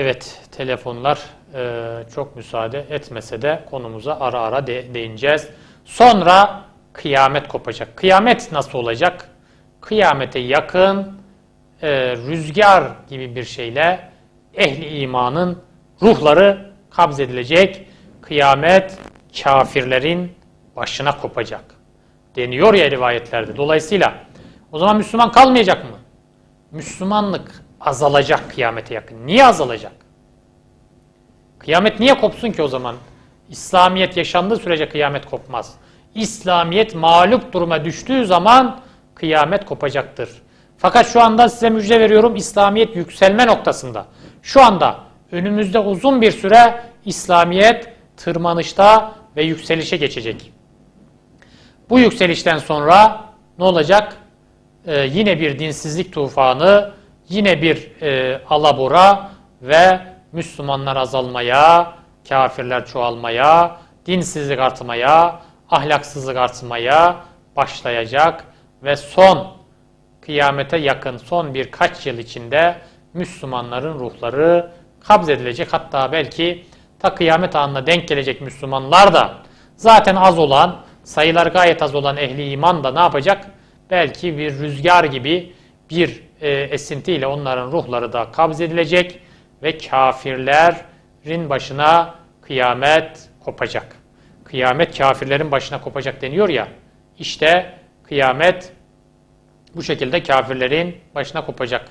Evet, telefonlar e, çok müsaade etmese de konumuza ara ara de- değineceğiz. Sonra kıyamet kopacak. Kıyamet nasıl olacak? Kıyamete yakın e, rüzgar gibi bir şeyle ehli imanın ruhları kabzedilecek. Kıyamet kafirlerin başına kopacak. Deniyor ya rivayetlerde. Dolayısıyla o zaman Müslüman kalmayacak mı? Müslümanlık azalacak kıyamete yakın. Niye azalacak? Kıyamet niye kopsun ki o zaman? İslamiyet yaşandığı sürece kıyamet kopmaz. İslamiyet mağlup duruma düştüğü zaman kıyamet kopacaktır. Fakat şu anda size müjde veriyorum İslamiyet yükselme noktasında. Şu anda önümüzde uzun bir süre İslamiyet tırmanışta ve yükselişe geçecek. Bu yükselişten sonra ne olacak? Ee, yine bir dinsizlik tufanı, yine bir e, alabora ve Müslümanlar azalmaya, kafirler çoğalmaya, dinsizlik artmaya, ahlaksızlık artmaya başlayacak ve son kıyamete yakın son birkaç yıl içinde Müslümanların ruhları kabzedilecek. Hatta belki ta kıyamet anına denk gelecek Müslümanlar da zaten az olan, sayılar gayet az olan ehli iman da ne yapacak? Belki bir rüzgar gibi bir e, esintiyle onların ruhları da kabzedilecek ve kafirlerin başına kıyamet kopacak. Kıyamet kafirlerin başına kopacak deniyor ya. İşte kıyamet bu şekilde kafirlerin başına kopacak.